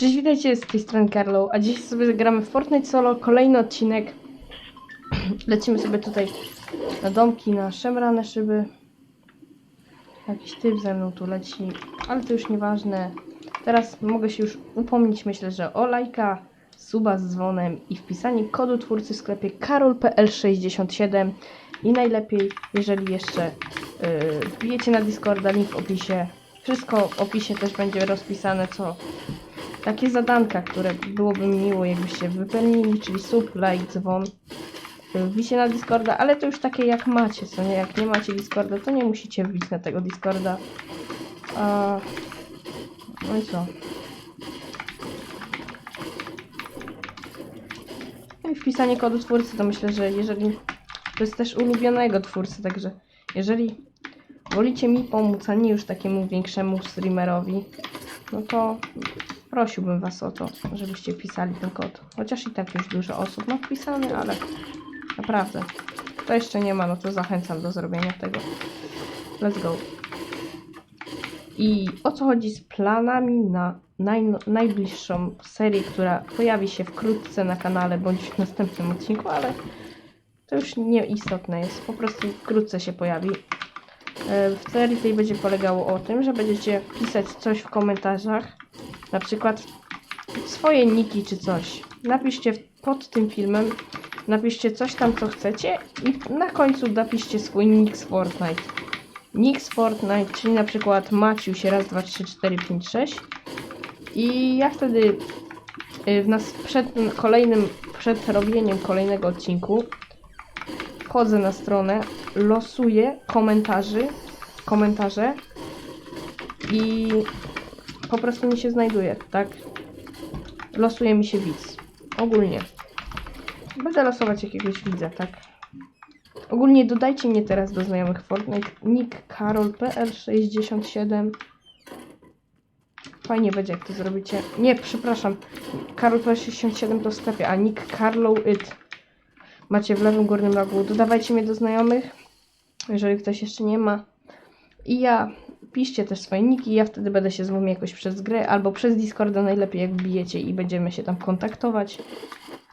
Cześć, witajcie z tej strony Carlo, a dziś sobie zagramy w Fortnite Solo, kolejny odcinek. Lecimy sobie tutaj na domki, na szemrane szyby. Jakiś typ ze mną tu leci, ale to już nieważne. Teraz mogę się już upomnieć, myślę, że o lajka, suba z dzwonem i wpisanie kodu twórcy w sklepie karolpl67 i najlepiej, jeżeli jeszcze yy, wbijecie na Discorda, link w opisie. Wszystko w opisie też będzie rozpisane, co takie zadanka, które byłoby mi miło, jakbyście wypełnili, czyli sub, like, dzwon. Wbicie na Discorda, ale to już takie jak macie, co nie? Jak nie macie Discorda, to nie musicie wbić na tego Discorda. A... No i co? No i wpisanie kodu twórcy, to myślę, że jeżeli... To jest też ulubionego twórcy, także jeżeli wolicie mi pomóc, a nie już takiemu większemu streamerowi, no to prosiłbym was o to, żebyście pisali ten kod. Chociaż i tak już dużo osób ma wpisany, ale naprawdę. Kto jeszcze nie ma, no to zachęcam do zrobienia tego. Let's go. I o co chodzi z planami na naj, najbliższą serię, która pojawi się wkrótce na kanale bądź w następnym odcinku, ale to już nieistotne jest. Po prostu wkrótce się pojawi. E, W serii tej będzie polegało o tym, że będziecie pisać coś w komentarzach, na przykład swoje niki czy coś. Napiszcie pod tym filmem, napiszcie coś tam, co chcecie i na końcu napiszcie swój nick z Fortnite. Nick z Fortnite, czyli na przykład Maciuś raz, dwa, trzy, cztery, pięć, sześć. I ja wtedy y, w nas przed kolejnym, przed robieniem kolejnego odcinku wchodzę na stronę, losuję komentarzy, komentarze i po prostu mi się znajduje, tak? Losuje mi się widz. Ogólnie. Będę losować jakiegoś widza, tak? Ogólnie dodajcie mnie teraz do znajomych Fortnite. Nick karolpl67 Fajnie będzie jak to zrobicie. Nie, przepraszam. karolpl67 to w sklepie, a nick karlow.it macie w lewym górnym rogu. Dodawajcie mnie do znajomych, jeżeli ktoś jeszcze nie ma. I ja piszcie też swoje niki, ja wtedy będę się z wami jakoś przez grę albo przez Discorda najlepiej jak wbijecie i będziemy się tam kontaktować.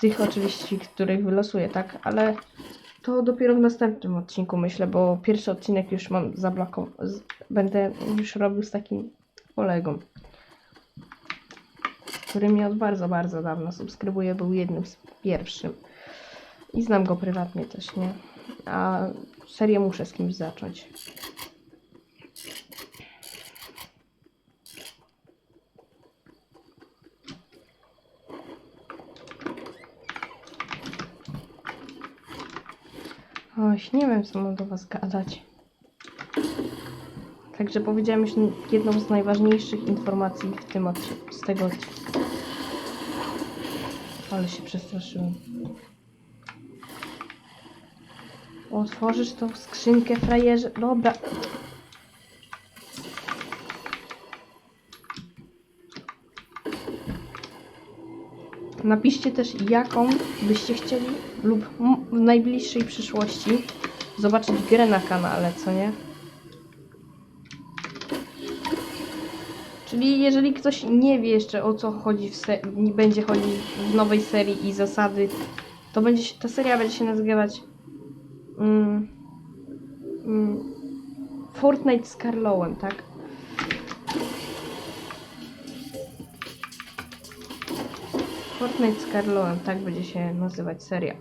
Tych oczywiście, których wylosuję, tak? Ale to dopiero w następnym odcinku myślę, bo pierwszy odcinek już mam zablokowany. Będę już robił z takim kolegą, który mnie od bardzo, bardzo dawno subskrybuje, był jednym z pierwszym. I znam go prywatnie też, nie? A serię muszę z kimś zacząć. Nie wiem, co mam do Was gadać. Także powiedziałem już jedną z najważniejszych informacji w tym z tego. Ale się przestraszyłem. Otworzysz tą skrzynkę, frajerze. Dobra. Napiszcie też, jaką byście chcieli lub w najbliższej przyszłości zobaczyć grę na kanale, co nie? Czyli jeżeli ktoś nie wie jeszcze o co chodzi w nie będzie chodzić w nowej serii i zasady, to będzie się, ta seria będzie się nazywać mm, mm, Fortnite z Carlowem, tak? Fortnite z Carlowem, tak będzie się nazywać seria.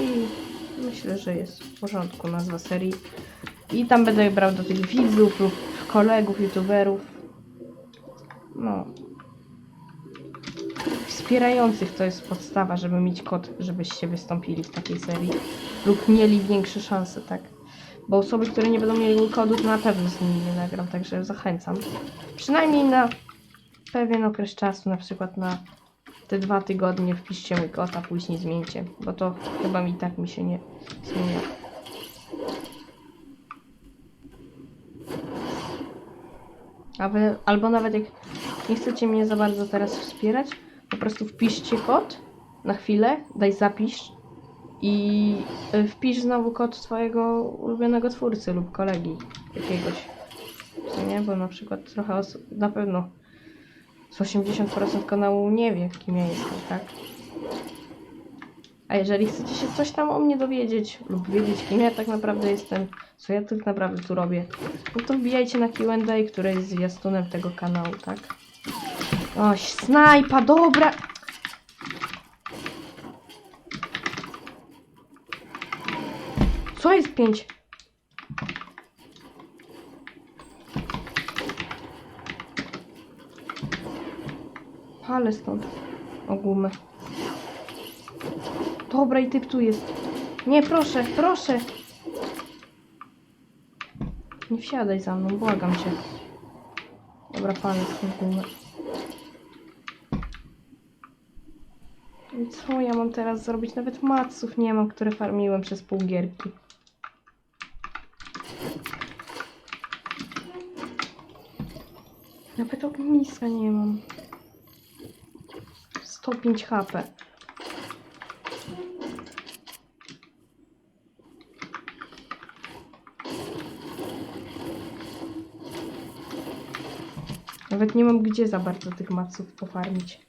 I myślę, że jest w porządku nazwa serii. I tam będę brał do tych widzów lub kolegów, youtuberów. No. Wspierających to jest podstawa, żeby mieć kod, żebyście wystąpili w takiej serii. Lub mieli większe szanse, tak? Bo osoby, które nie będą mieli kodu, to na pewno z nimi nie nagram, także zachęcam. Przynajmniej na pewien okres czasu, na przykład na te dwa tygodnie wpiszcie mój kod, a później zmieńcie, bo to chyba mi tak mi się nie zmienia. Albo nawet jak nie chcecie mnie za bardzo teraz wspierać, po prostu wpiszcie kod na chwilę, daj zapisz i y, wpisz znowu kod swojego ulubionego twórcy lub kolegi jakiegoś. Nie? Bo na przykład trochę osób, na pewno z 80% kanału nie wie, kim ja jestem, tak? A jeżeli chcecie się coś tam o mnie dowiedzieć lub wiedzieć, kim ja tak naprawdę jestem, co ja tak naprawdę tu robię, no to wbijajcie na Q&A, które jest zwiastunem tego kanału, tak? Oś, snajpa, dobra! Co jest 5? Ale stąd o gumę. Dobra, i typ tu jest. Nie, proszę, proszę! Nie wsiadaj za mną, błagam cię. Dobra, palę stąd gumę. I co ja mam teraz zrobić? Nawet maców nie mam, które farmiłem przez pół gierki. Nawet ogniska nie mam. 105 HP. Nawet nie mam gdzie za bardzo tych maców pofarmić.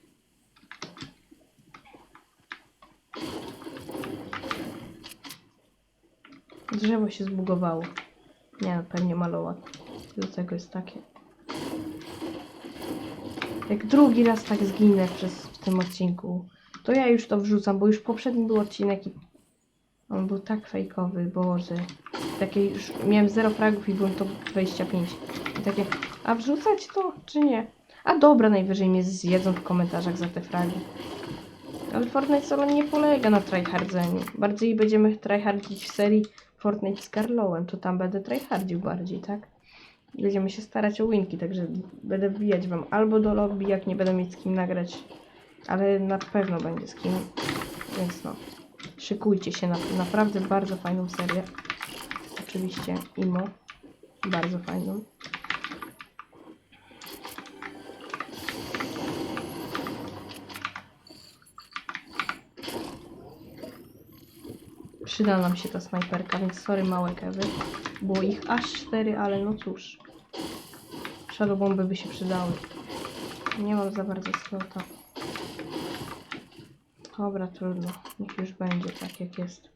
Drzewo się zbugowało. Nie, pewnie malować. Do tego jest takie. Jak drugi raz tak zginę przez tym odcinku, to ja już to wrzucam, bo już poprzedni był odcinek i on był tak fejkowy, boże. Takie już miałem 0 fragów i byłem to 25. I takie, a wrzucać to, czy nie? A dobra, najwyżej mnie zjedzą w komentarzach za te fragi. Ale Fortnite wcale nie polega na tryhardzeniu. Bardziej będziemy tryhardzić w serii Fortnite z Carlowem, to tam będę tryhardził bardziej, tak? Będziemy się starać o winki, także będę wbijać wam albo do lobby, jak nie będę mieć z kim nagrać, ale na pewno będzie z kim, więc no, szykujcie się na naprawdę bardzo fajną serię. Oczywiście Imo, bardzo fajną. Przyda nam się ta snajperka, więc sorry małe kewy. Było ich aż cztery, ale no cóż. Shadow bomby by się przydały. Nie mam za bardzo slota. Dobra, trudno. Niech już będzie tak jak jest.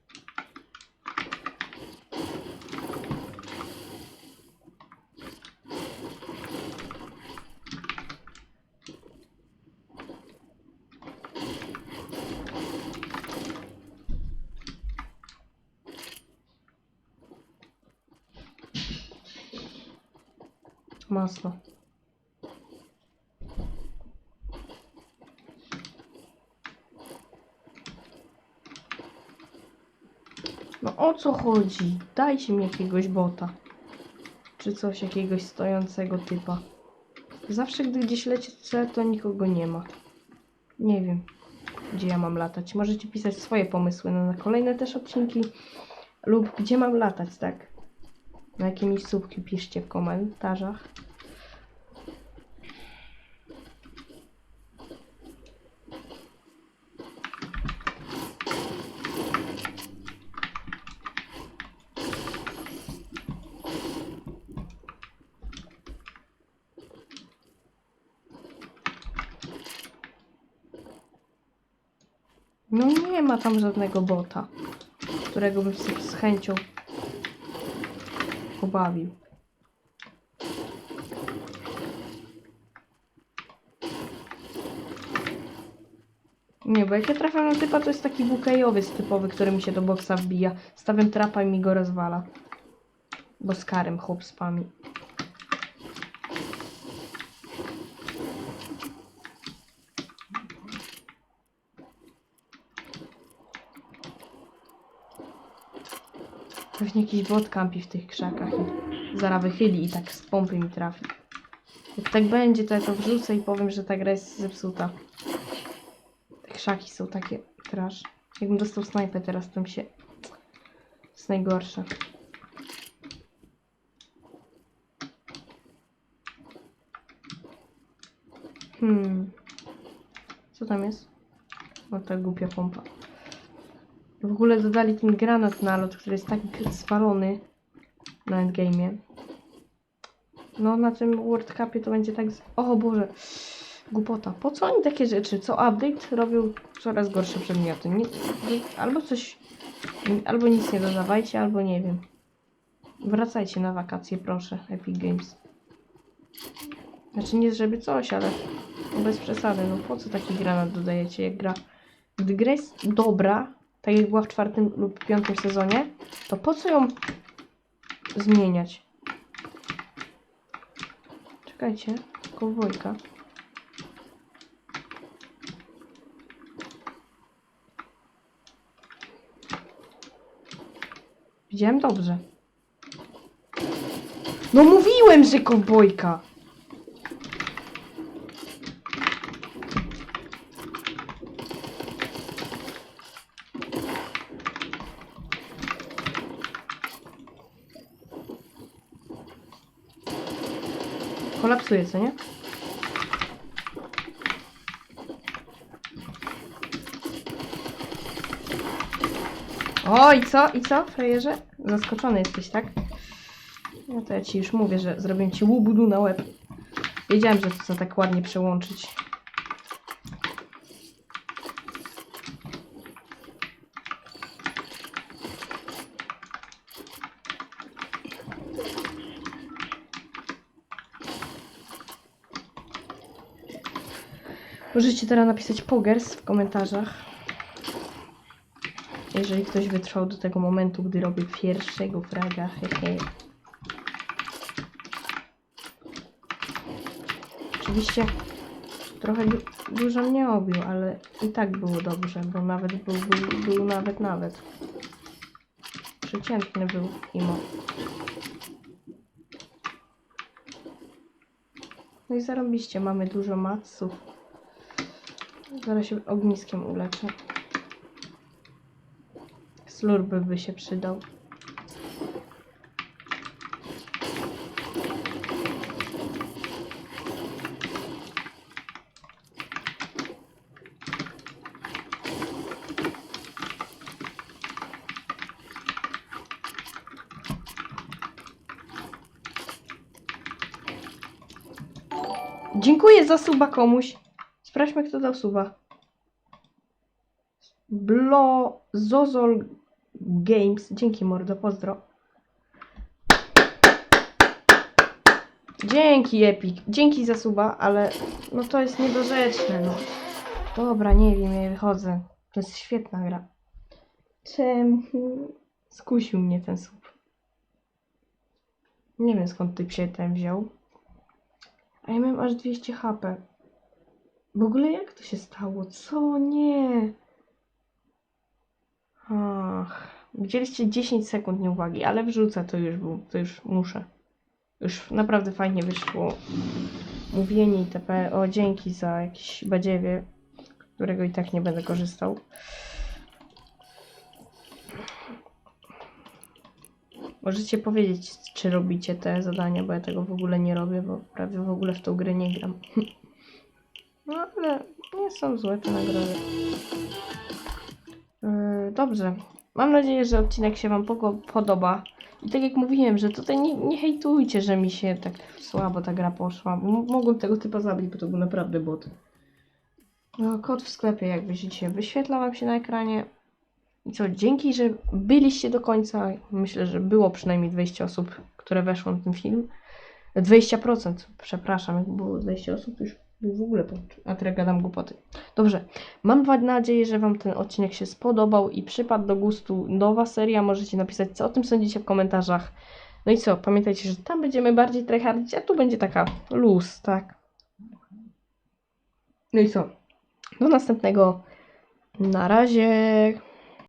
Mocno. No o co chodzi? Dajcie mi jakiegoś bota. Czy coś, jakiegoś stojącego typa. Zawsze gdy gdzieś lecę, to nikogo nie ma. Nie wiem, gdzie ja mam latać. Możecie pisać swoje pomysły na na kolejne też odcinki. Lub gdzie mam latać, tak? Na jakie miejscówki piszcie w komentarzach. No nie ma tam żadnego bota, którego bym z chęcią pobawił. Nie, bo jak ja trafiam na typa, to jest taki bukejowy typowy, który mi się do boksa wbija. Stawiam trapa i mi go rozwala. Bo z karem chłop spami. Pewnie jakiś bot kampi w tych krzakach i zaraz wychyli i tak z pompy mi trafi. Jak tak będzie, to ja to wrzucę i powiem, że ta gra jest zepsuta. Te krzaki są takie trash. Jakbym dostał snajpę teraz, to mi się... Jest najgorsze. Hmm. Co tam jest? O, ta głupia pompa. W ogóle dodali ten granat na lot, który jest tak spalony na endgame'ie. No na tym World Cupie to będzie tak... Z... O Boże! Głupota. Po co oni takie rzeczy? Co update robią coraz gorsze przedmioty? Nie, albo coś. Albo nic nie dodawajcie, albo nie wiem. Wracajcie na wakacje, proszę, Epic Games. Znaczy nie żeby coś, ale bez przesady. No po co taki granat dodajecie, jak gra. Gdy gra jest dobra, tak jak była w czwartym lub piątym sezonie, to po co ją zmieniać? Czekajcie, kowbojka. Widziałem dobrze. No mówiłem, że kowbojka! Kolapsuje, co nie? O, i co? I co, frajerze? Zaskoczony jesteś, tak? No to ja ci już mówię, że zrobię ci łubudu na łeb. Wiedziałem, że to chcę tak ładnie przełączyć. Możecie teraz napisać pogers w komentarzach. Jeżeli ktoś wytrwał do tego momentu, gdy robię pierwszego fraga. Hehe. Oczywiście trochę du- dużo mnie obił, ale i tak było dobrze, bo nawet był, był, był nawet nawet. Przeciętny był Imo. No i zarobiście, mamy dużo matsów. Zaraz się ogniskiem uleczę. Slurby by się przydał. Dziękuję za suba komuś. Sprawdźmy, kto dał suba. Blo Zozol Games. Dzięki mordo, pozdro. Dzięki Epic. Dzięki za suba, ale no to jest niedorzeczne, no. Dobra, nie wiem, ja wychodzę. To jest świetna gra. Czemu skusił mnie ten sub? Nie wiem skąd ty się ten wziął. A ja miałem aż 200 HP. W ogóle jak to się stało? Co? Nie. Ach, widzieliście 10 sekund nieuwagi, ale wrzucę to już, był, to już muszę. Już naprawdę fajnie wyszło. Mówienie itp. O, dzięki za jakieś badziewie, którego i tak nie będę korzystał. Możecie powiedzieć, czy robicie te zadania, bo ja tego w ogóle nie robię, bo prawie w ogóle w tą grę nie gram. No ale nie są złe te nagrody. Yy, dobrze. Mam nadzieję, że odcinek się Wam podoba. I tak jak mówiłem, że tutaj nie, nie hejtujcie, że mi się tak słabo ta gra poszła. M- mogłem tego typa zabić, bo to był naprawdę bot. No, kod w sklepie, jak widzicie, wyświetla Wam się na ekranie. I co, dzięki, że byliście do końca. Myślę, że było przynajmniej 20 osób, które weszło na ten film. 20%, przepraszam, jak było 20 osób, to już w ogóle, a teraz gadam głupoty. Dobrze, mam nadzieję, że Wam ten odcinek się spodobał i przypadł do gustu. Nowa seria, możecie napisać, co o tym sądzicie w komentarzach. No i co, pamiętajcie, że tam będziemy bardziej tryhardzić, a tu będzie taka luz, tak? No i co, do następnego. Na razie.